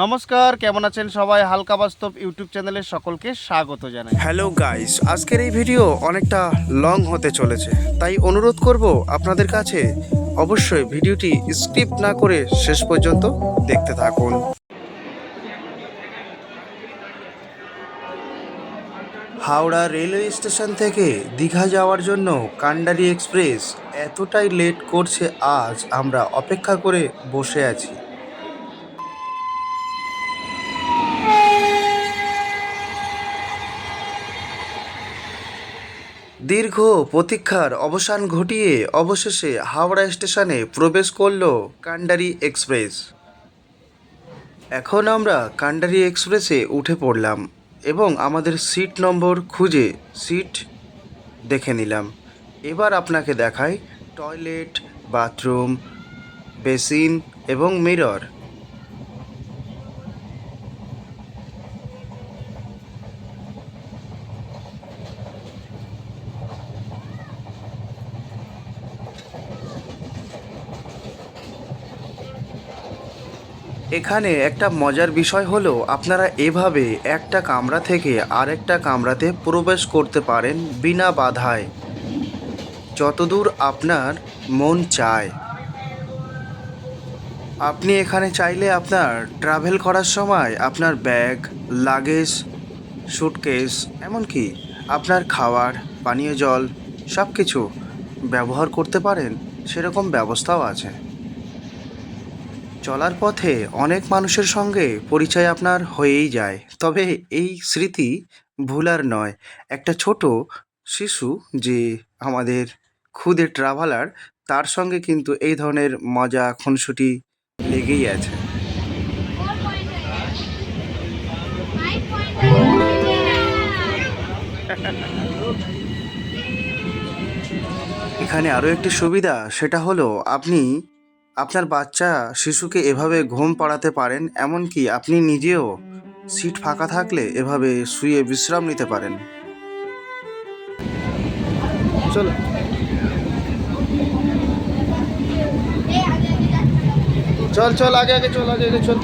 নমস্কার, কেমন আছেন সবাই? হালকা বাস্তব ইউটিউব চ্যানেলে সকলকে স্বাগত জানাই। হ্যালো গাইস আজকের এই ভিডিও অনেকটা লং হতে চলেছে, তাই অনুরোধ করব আপনাদের কাছে অবশ্যই ভিডিওটি স্কিপ না করে শেষ পর্যন্ত দেখতে থাকুন। হাওড়া রেলওয়ে স্টেশন থেকে দীঘা যাওয়ার জন্য কান্ডারি এক্সপ্রেস এতটাই লেট করছে, আজ আমরা অপেক্ষা করে বসে আছি। দীর্ঘ প্রতীক্ষার অবসান ঘটিয়ে অবশেষে হাওড়া স্টেশনে প্রবেশ করল কান্ডারি এক্সপ্রেস। এখন আমরা কান্ডারি এক্সপ্রেসে উঠে পড়লাম এবং আমাদের সিট নম্বর খুঁজে সিট দেখে নিলাম। এবার আপনাকে দেখাই টয়লেট, বাথরুম, বেসিন এবং মিরর। এখানে একটা মজার বিষয় হলো, আপনারা এভাবে একটা কামরা থেকে আরেকটা কামরাতে প্রবেশ করতে পারেন বিনা বাধায়। যতদূর আপনার মন চায়। আপনি এখানে চাইলে আপনার ট্রাভেল করার সময় আপনার ব্যাগ লাগেজ সুটকেস এমনকি আপনার খাবার পানীয় জল সব কিছু ব্যবহার করতে পারেন, সেরকম ব্যবস্থাও আছে। চলার পথে অনেক মানুষের সঙ্গে পরিচয় আপনার হয়েই যায়। তবে এই স্মৃতি ভুলার নয়। একটা ছোট শিশু যে আমাদের খুদে ট্রাভেলার তার সঙ্গে কিন্তু এই ধরনের মজা, খুনসুটি লেগেই আছে। এখানে আরও একটি সুবিধা, সেটা হলো আপনি আপনার বাচ্চা শিশুকে এভাবে ঘুম পাড়াতে পারেন, এমনকি আপনি নিজেও সিট ফাঁকা থাকলে এভাবে শুয়ে বিশ্রাম নিতে পারেন। চলো। চল চল, আগে আগে চল, আগে আগে চল।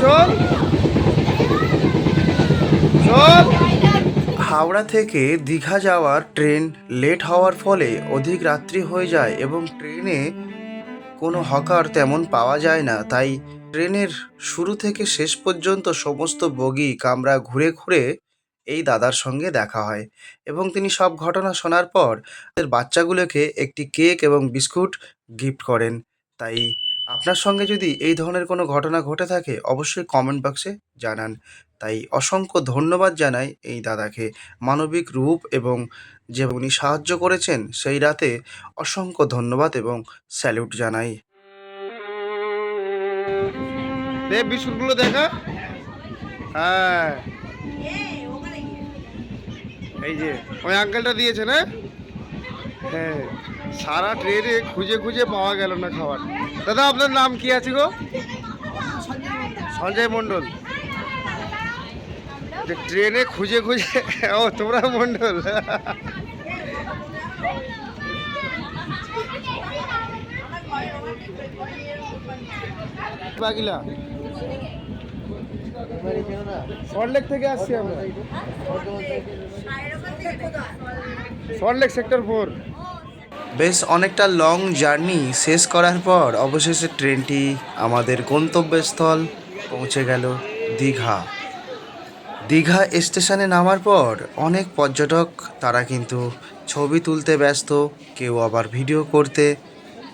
চল। চল। হাওড়া থেকে দীঘা যাওয়ার ট্রেন লেট হওয়ার ফলে অধিক রাত্রি হয়ে যায় এবং ট্রেনে কোনো হকার তেমন পাওয়া যায় না। তাই ট্রেনের শুরু থেকে শেষ পর্যন্ত সমস্ত বগি, কামরা ঘুরে ঘুরে এই দাদার সঙ্গে দেখা হয় এবং তিনি সব ঘটনা শোনার পর তাদের বাচ্চাগুলোকে একটি কেক এবং বিস্কুট গিফট করেন। তাই আপনার সঙ্গে যদি এই ধরনের কোনো ঘটনা ঘটে থাকে, অবশ্যই কমেন্ট বক্সে জানান। তাই অসংখ্য ধন্যবাদ জানাই এই দাদাকে। মানবিক রূপ এবং যে উনি সাহায্য করেছেন, সেই রাতে অসংখ্য ধন্যবাদ এবং স্যালুট জানাই। বিস্কুটগুলো দেখা। হ্যাঁ। এই যে, ওই আঙ্কেলটা দিয়েছে না হ্যাঁ। সারা ট্রেনে খুঁজে খুঁজে পাওয়া গেল না খাবার। দাদা, আপনার নাম কি আছে গো? সঞ্জয় মণ্ডল। ট্রেনে খুঁজে খুঁজে, ও, তোমরা মণ্ডল। থেকে আসছি আমরা। সল্টলেক সেক্টর ফোর বেশ অনেকটা লং জার্নি শেষ করার পর অবশেষে ট্রেনটি আমাদের গন্তব্যস্থল পৌঁছে গেল দীঘা। দীঘা স্টেশনে নামার পর অনেক পর্যটক তারা কিন্তু ছবি তুলতে ব্যস্ত, কেউ আবার ভিডিও করতে,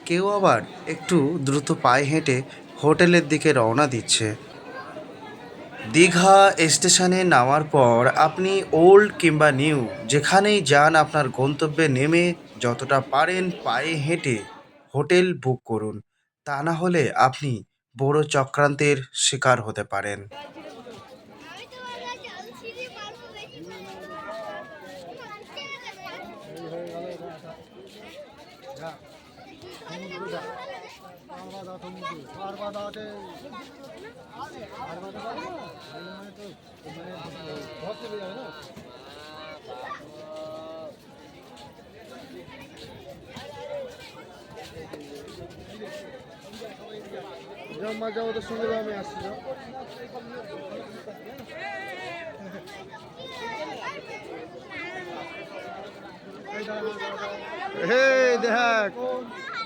কেউ আবার একটু দ্রুত পায়ে হেঁটে হোটেলের দিকে রওনা দিচ্ছে। দীঘা স্টেশনে নামার পর আপনি ওল্ড কিংবা নিউ যেখানেই যান আপনার গন্তব্যে নেমে যতটা পারেন পায়ে হেঁটে হোটেল বুক করুন। তা না হলে আপনি বড় চক্রান্তের শিকার হতে পারেন আমি তো বললাম জল ছিঁড়ে পারব বেশি পারব না। বাঁধা সমুদ্র আর বাঁধা আছে আর বাঁধা পারব না? এই মানে তো মানে ঘর চলে যাবে ওদের সঙ্গে আমি আসছি হে দেখ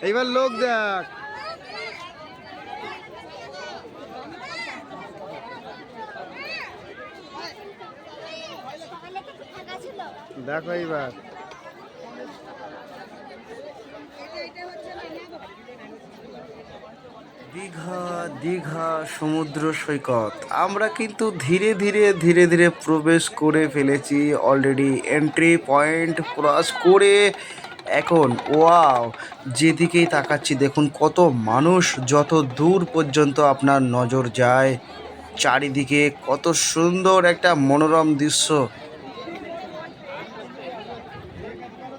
এইবার লোক দেখ। দেখো এইবার। দীঘা দীঘা সমুদ্র সৈকত। আমরা কিন্তু ধীরে ধীরে ধীরে ধীরে প্রবেশ করে ফেলেছি। অলরেডি এন্ট্রি পয়েন্ট ক্রস করে এখন ওয়াও যেদিকেই তাকাচ্ছি, দেখুন কত মানুষ যত দূর পর্যন্ত আপনার নজর যায়। চারিদিকে কত সুন্দর একটা মনোরম দৃশ্য।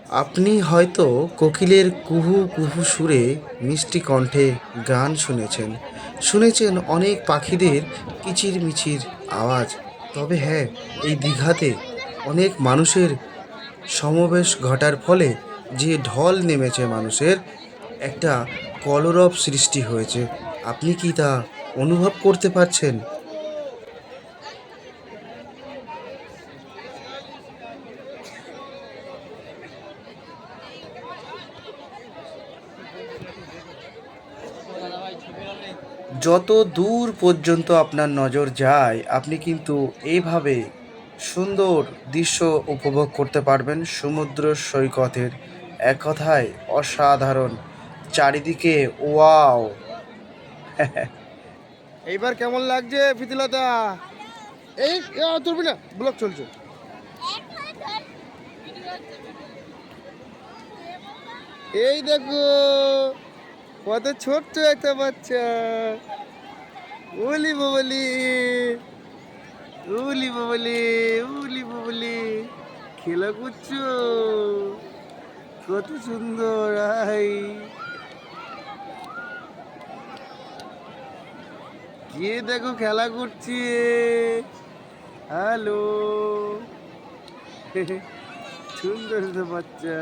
আপনি হয়তো কোকিলের কুহু কুহু সুরে মিষ্টি কণ্ঠে গান শুনেছেন। শুনেছেন অনেক পাখিদের কিচির মিচির আওয়াজ। তবে হ্যাঁ এই দীঘাতে অনেক মানুষের সমাবেশ ঘটার ফলে যে ঢল নেমেছে মানুষের, একটা কলরব সৃষ্টি হয়েছে। আপনি কি তা অনুভব করতে পারছেন? যত দূর পর্যন্ত আপনার নজর যায়, আপনি কিন্তু এইভাবে সুন্দর দৃশ্য উপভোগ করতে পারবেন সমুদ্র সৈকতের। এক কথায় অসাধারণ। চারিদিকে ওয়াও। এইবার কেমন লাগছে প্রীতিলতা এই তুলবি না ব্লক চলছে। এই দেখো কত ছোট্ট একটা বাচ্চা। উলি বাবলি উলি বাবলি উলি বাবলি। খেলা করছ কত সুন্দর, আই। কে দেখো খেলা করছে। হ্যালো। সুন্দর বাচ্চা।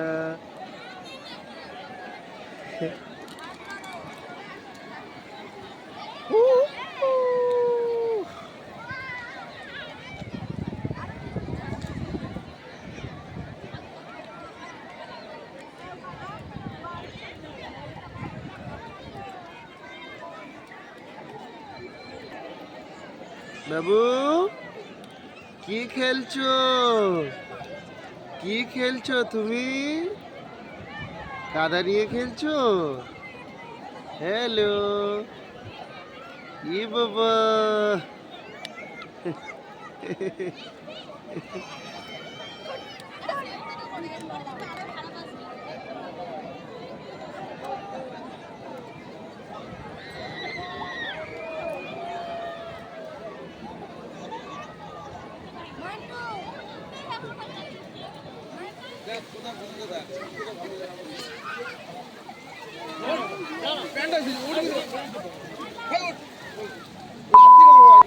বাবু কি খেলছো? কি খেলছো তুমি? কাদা নিয়ে খেলছো? হ্যালো ই বাবা প্যান্ট আছে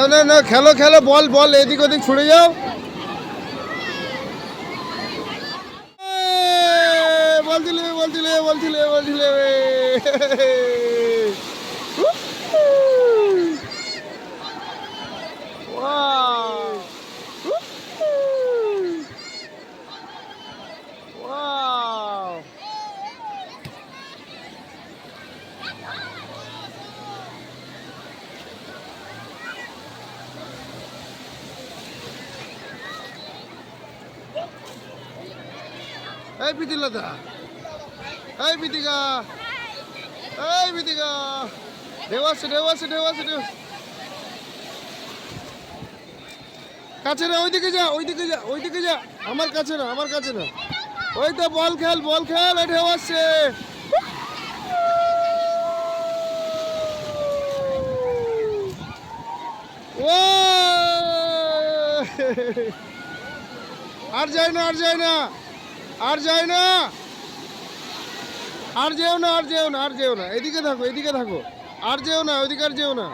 না না না খেলো খেলো বল বল এদিক ওদিক ছুড়ে যাও। এই প্রীতিলতা এই প্রীতিকা এই প্রীতিকা ঢেউ আসছে ঢেউ আসছে ঢেউ আসছে, ঢেউ। কাছে না ওইদিকে যা ওইদিকে যা ওইদিকে যা। আমার কাছে না, আমার কাছে না। ওই তো বল খেল বল খেল ঢেউ আসছে। ও আর যায় না, আর যায় না। আর যাই না। আর যেও না, আর যেও না, আর যেও না। এদিকে থাকো এদিকে থাকো। আর যেও না ওইদিকে আর যেও না।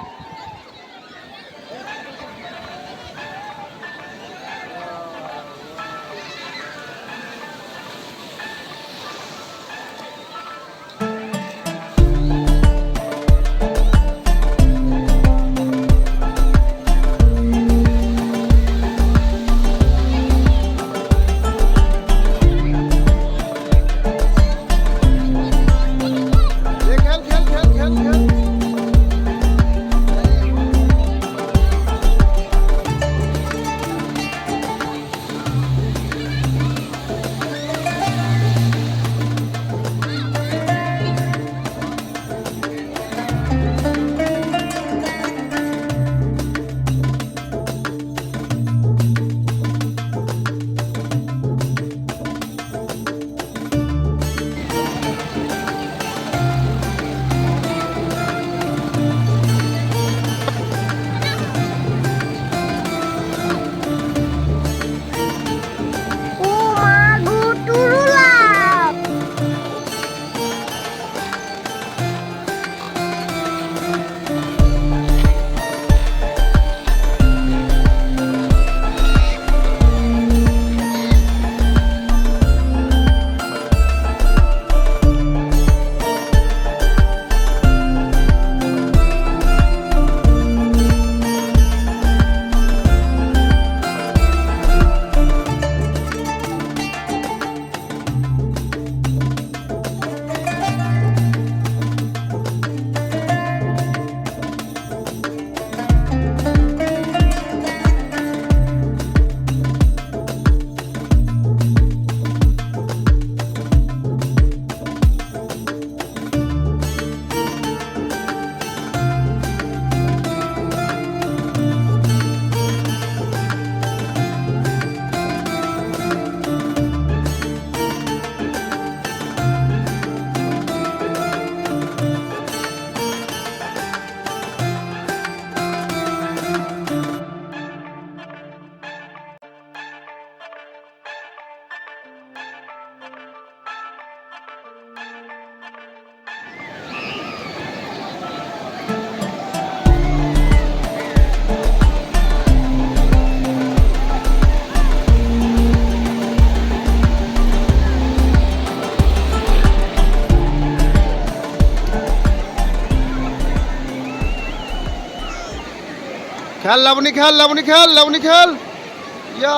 খেল, লাবণী খেল লাবণী খেল লাবণী খেল। ইয়া।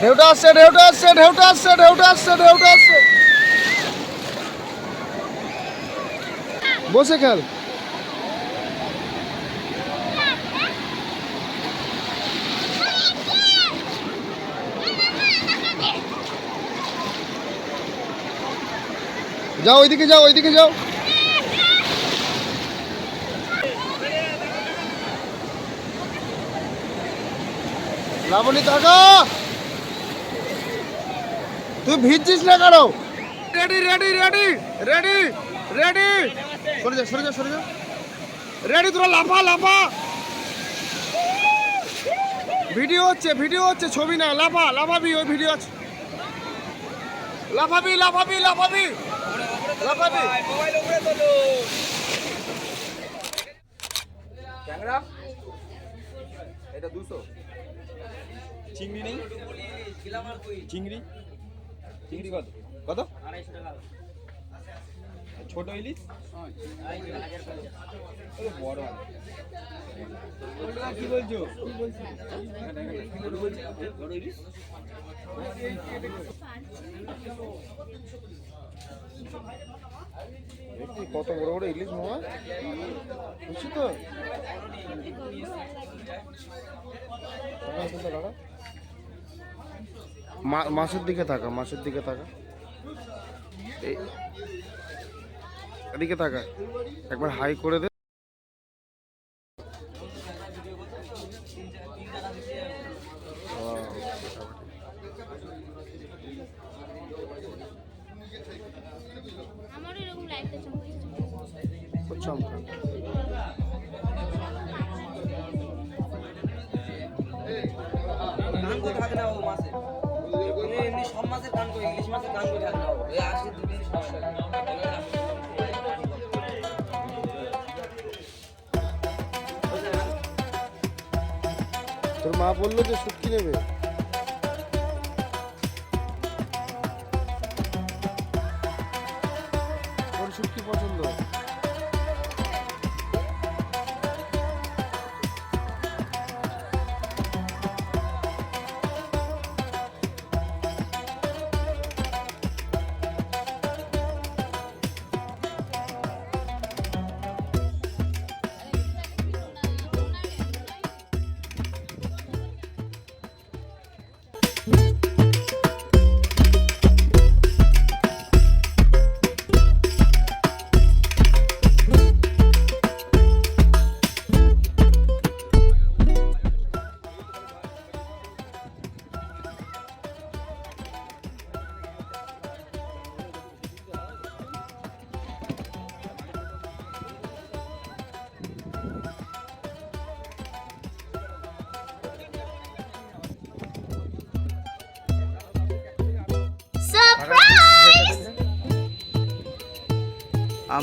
ঢেউটা আসছে ঢেউটা আসছে ঢেউটা আসছে ঢেউটা আসছে ঢেউটা আসছে। বসে খেল। যাও ওইদিকে যাও ওইদিকে যাও। লাবণী টাকা তুই ভিজছিস না কেন? Ready ready ready ready ready সরে যা সরে যা সরে যা। রেডি তোরা লাফা লাফা। ভিডিও হচ্ছে ভিডিও হচ্ছে ছবি না লাফা লাফাবি ওই ভিডিও আছে। লাফাবি লাফাবি লাফাবি। ট্যাংরা এটা দুশো। চিংড়ি নেই? চিংড়ি? চিংড়ি কত? কত? ছোট ইলিশ? বড়। কি বলছো? বড় ইলিশ? কত বড় বড় ইলিশ মামা খুশি তো? তাকা, মা- মাছের দিকে থাকা মাসের দিকে থাকা এদিকে থাকা একবার হাই করে দে। গান করে থাকে না ও মাসে। এমনি সব গান করে ইংলিশ গান করে থাকে না ও। আসে দুদিন সমস্যা তোর মা বলল যে শুটকি নেবে।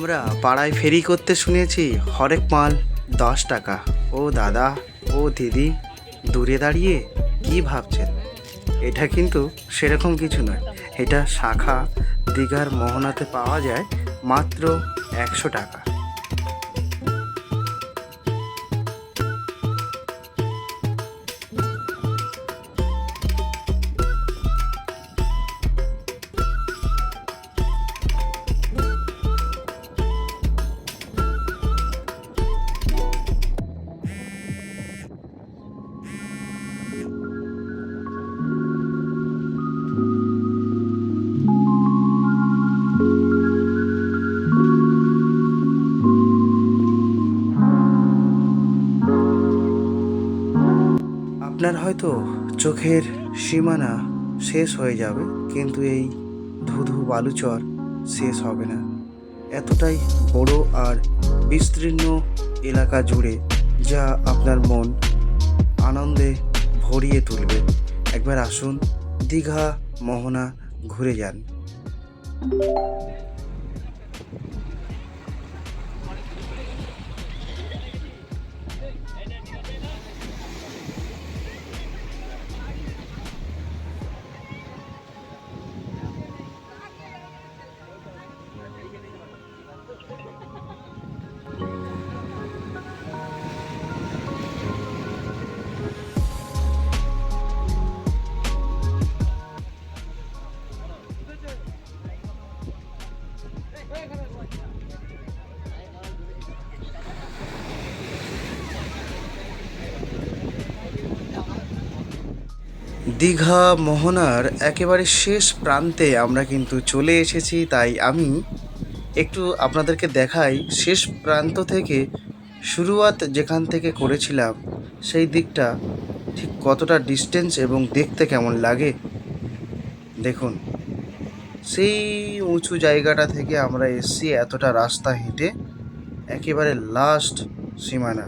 আমরা পাড়ায় ফেরি করতে শুনেছি, হরেক মাল দশ টাকা। ও দাদা, ও দিদি, দূরে দাঁড়িয়ে কি ভাবছেন? এটা কিন্তু সেরকম কিছু নয়। এটা শাখা, দীঘার মোহনাতে পাওয়া যায় মাত্র একশো টাকা। হয়তো চোখের সীমানা শেষ হয়ে যাবে, কিন্তু এই ধুধু বালুচর শেষ হবে না। এতটাই বড় আর বিস্তীর্ণ এলাকা জুড়ে যা আপনার মন আনন্দে ভরিয়ে তুলবে। একবার আসুন, দীঘা মোহনা ঘুরে যান। দীঘা মোহনার একেবারে শেষ প্রান্তে আমরা কিন্তু চলে এসেছি, তাই আমি একটু আপনাদেরকে দেখাই শেষ প্রান্ত থেকে শুরুয়াত যেখান থেকে করেছিলাম, সেই দিকটা ঠিক কতটা ডিস্টেন্স এবং দেখতে কেমন লাগে? দেখুন, সেই উঁচু জায়গাটা থেকে আমরা এসছি এতটা রাস্তা হেঁটে, একেবারে লাস্ট সীমানা।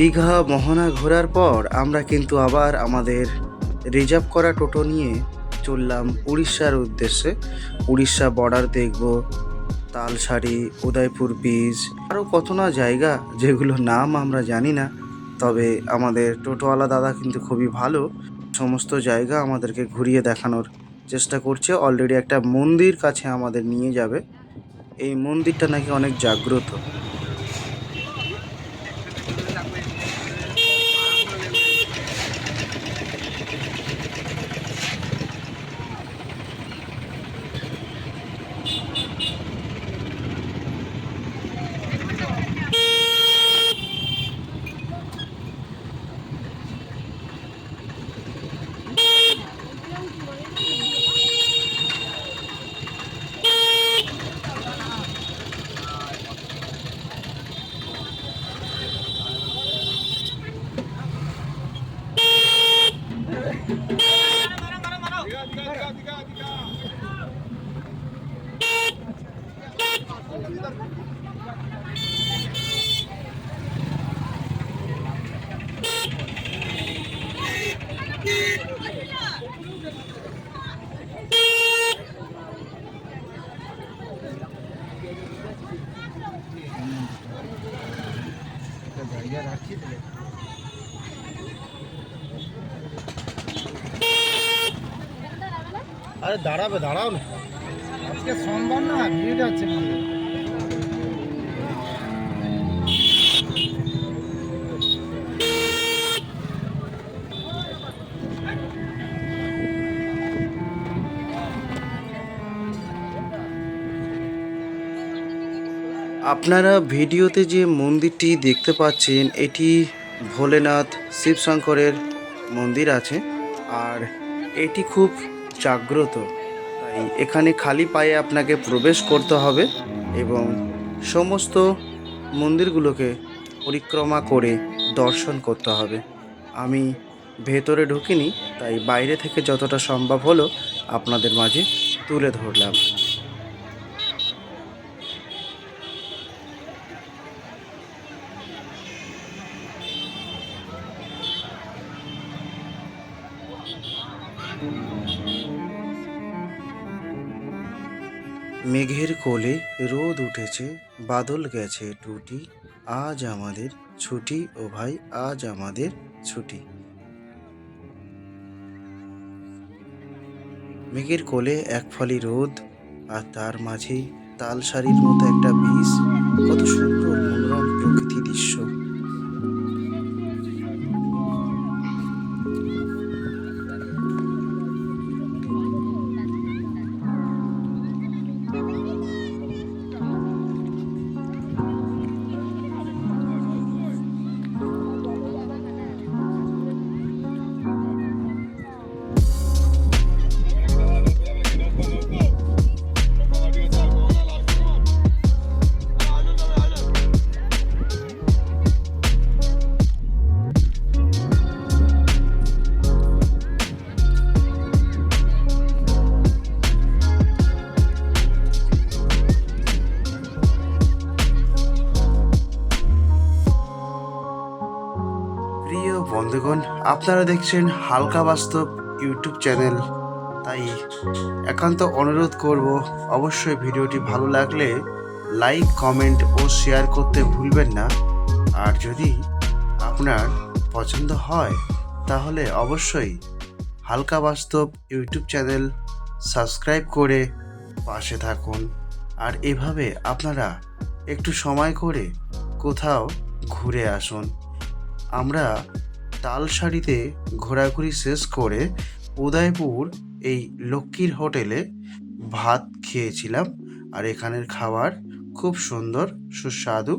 দীঘা মোহনা ঘোরার পর আমরা কিন্তু আবার আমাদের রিজার্ভ করা টোটো নিয়ে চললাম উড়িষ্যার উদ্দেশ্যে। উড়িষ্যা বর্ডার দেখব তালসারি উদয়পুর বীচ আরও কত না জায়গা যেগুলো নাম আমরা জানি না, তবে আমাদের টোটোওয়ালা দাদা কিন্তু খুবই ভালো। সমস্ত জায়গা আমাদেরকে ঘুরিয়ে দেখানোর চেষ্টা করছে। অলরেডি একটা মন্দির কাছে আমাদের নিয়ে যাবে। এই মন্দিরটা নাকি অনেক জাগ্রত। দাঁড়াবে, দাঁড়াও না। আজকে সোমবার না, ভিড় আছে আপনারা ভিডিওতে যে মন্দিরটি দেখতে পাচ্ছেন, এটি ভোলেনাথ শিবশঙ্করের মন্দির আছে। আর এটি খুব জাগ্রত। তাই এখানে খালি পায়ে আপনাকে প্রবেশ করতে হবে এবং সমস্ত মন্দিরগুলোকে পরিক্রমা করে দর্শন করতে হবে। আমি ভেতরে ঢুকিনি, তাই বাইরে থেকে যতটা সম্ভব হলো আপনাদের মাঝে তুলে ধরলাম। কোলে রোদ উঠেছে, বাদল গেছে টুটি, আজ আমাদের ছুটি, ও ভাই আজ আমাদের ছুটি। মেঘের কোলে এক ফলি রোদ, আর তার মাঝেই তালসারির মতো একটা বিষ, কত সুন্দর মনোরম প্রকৃতি দৃশ্য। আপনারা দেখছেন হালকা বাস্তব ইউটিউব চ্যানেল, তাই একান্ত অনুরোধ করব অবশ্যই ভিডিওটি ভালো লাগলে লাইক, কমেন্ট ও শেয়ার করতে ভুলবেন না। আর যদি আপনার পছন্দ হয়, তাহলে অবশ্যই হালকা বাস্তব ইউটিউব চ্যানেল সাবস্ক্রাইব করে পাশে থাকুন। আর এভাবে আপনারা একটু সময় করে কোথাও ঘুরে আসুন। আমরা তালসারিতে ঘোরাঘুরি শেষ করে উদয়পুর এই লক্ষ্মীর হোটেলে ভাত খেয়েছিলাম আর এখানের খাবার খুব সুন্দর, সুস্বাদু।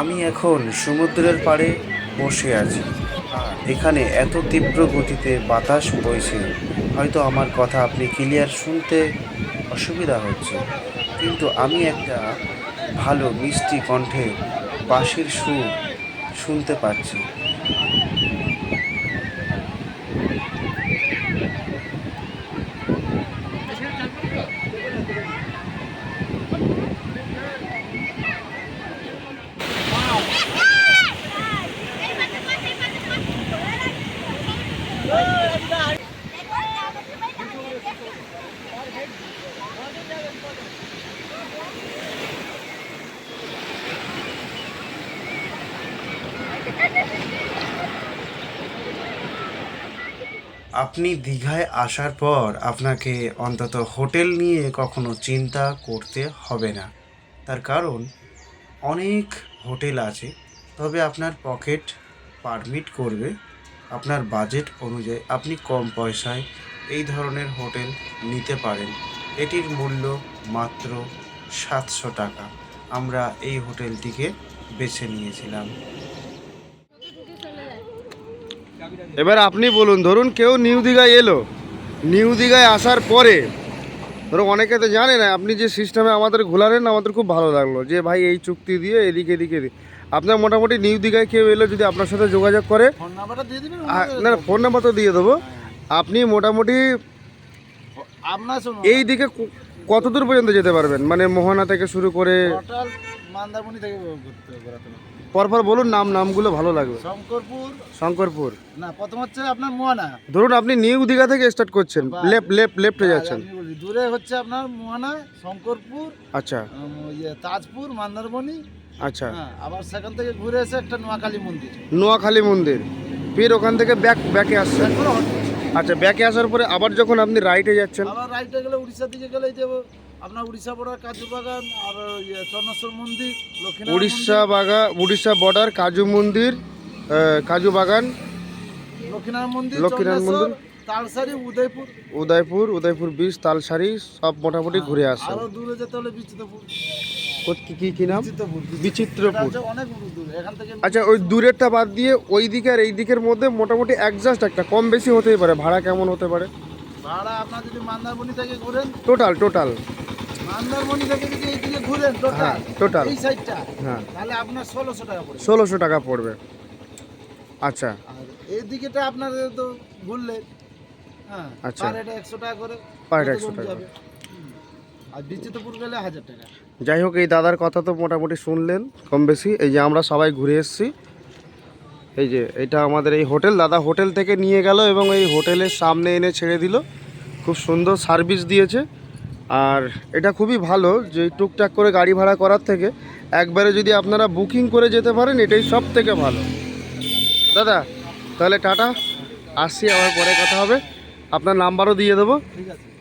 আমি এখন সমুদ্রের পাড়ে বসে আছি। এখানে এত তীব্র গতিতে বাতাস বইছে, হয়তো আমার কথা আপনি ক্লিয়ার শুনতে অসুবিধা হচ্ছে। কিন্তু আমি একটা ভালো মিষ্টি কণ্ঠে বাঁশির সুর শুনতে পাচ্ছি। আপনি দীঘায় আসার পর আপনাকে অন্তত হোটেল নিয়ে কখনো চিন্তা করতে হবে না। তার কারণ, অনেক হোটেল আছে, তবে আপনার পকেট পারমিট করবে, আপনার বাজেট অনুযায়ী আপনি কম পয়সায় এই ধরনের হোটেল নিতে পারেন। এটির মূল্য মাত্র সাতশো টাকা। আমরা এই হোটেলটিকে বেছে নিয়েছিলাম। এবার আপনি বলুন ধরুন কেউ নিউ দীঘায় এলো নিউ দীঘায় আসার পরে ধরো অনেকে তো জানে না আপনি যে সিস্টেমে আমাদের ঘোলালেন আমাদের খুব ভালো লাগল যে ভাই এই চুক্তি দিয়ে এদিকে এদিকে এদিকে। আপনার মোটামুটি নিউ দীঘায় কেউ এলো যদি আপনার সাথে যোগাযোগ করে না ফোন নাম্বার তো দিয়ে দেবো আপনি মোটামুটি আপনার এই দিকে ক- কত দূর পর্যন্ত যেতে পারবেন মানে মোহনা থেকে শুরু করে মান্দারমণি থেকে। পরপর বলুন নাম নামগুলো ভালো লাগবে। শঙ্করপুর। শঙ্করপুর। না প্রথম হচ্ছে আপনার মোয়ানা। ধরুন আপনি নিউ দীঘা থেকে স্টার্ট করছেন লেফট লেফট লেফটে যাচ্ছেন। দূরে হচ্ছে আপনার মোয়ানা শঙ্করপুর আচ্ছা। ইয়ে তাজপুর মান্দারমণি। আচ্ছা। হ্যাঁ আবার সেখান থেকে ঘুরে এসে একটা নোয়াখালী মন্দির। নোয়াখালী মন্দির। ফির ওখান থেকে ব্যাক ব্যাকে আসছেন। আচ্ছা ব্যাকে আসার পরে আবার যখন আপনি রাইটে যাচ্ছেন? আবার রাইটে গেলে উড়িষ্যার দিকে গেলে এই যে আপনার উড়িষ্যা বর্ডার কাজু বাগান আর চন্দ্রেশ্বর মন্দির উড়িষ্যা বাগা উড়িষ্যা বর্ডার কাজু মন্দির কাজু বাগান। মন্দির, লক্ষ্মীনারায়ণ মন্দির লক্ষ্মীনারায়ণ মন্দির। তালসারি উদয়পুর। উদয়পুর উদয়পুর বিচ তালসারি সব মোটামুটি ঘুরে আসছেন আরও দূরে যেতে হলে বিচিত্রপুর। কি কি নাম? আচ্ছা ওই দূরেরটা বাদ দিয়ে ওই দিকে আর এই দিকের মধ্যে মোটামুটি অ্যাডজাস্ট একটা কম বেশি হতেই পারে ভাড়া কেমন হতে পারে? ভাড়া আপনার যদি মান্দারমণি থেকে ঘুরেন টোটাল টোটাল মান্দারমণি থেকে যদি এইদিকে ঘুরেন টোটাল হ্যাঁ, এই সাইডটা হ্যাঁ। তাহলে আপনার ষোলোশো টাকা পড়বে। ষোলোশো টাকা পড়বে। আচ্ছা। আর এই দিকেটা আপনার তো ঘুরলে হ্যাঁ আচ্ছা। পার হেডে একশো টাকা করে পার হেড কত 100 কম টাকা। আর বিচিত্রপুর গেলে হাজার টাকা। যাই হোক এই দাদার কথা তো মোটামুটি শুনলেন কম বেশি। এই যে আমরা সবাই ঘুরে এসেছি। এই যে এটা আমাদের এই হোটেল। দাদা হোটেল থেকে নিয়ে গেল এবং এই হোটেলের সামনে এনে ছেড়ে দিল। খুব সুন্দর সার্ভিস দিয়েছে। আর এটা খুবই ভালো যে টুকটাক করে গাড়ি ভাড়া করার থেকে একবারে যদি আপনারা বুকিং করে যেতে পারেন, এটাই সব থেকে ভালো। দাদা, তাহলে টাটা। আসছি, আবার পরে কথা হবে। আপনার নাম্বারও দিয়ে দেবো।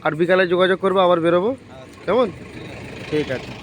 আর বিকালে যোগাযোগ করব, আবার বেরোবো। কেমন? ঠিক আছে।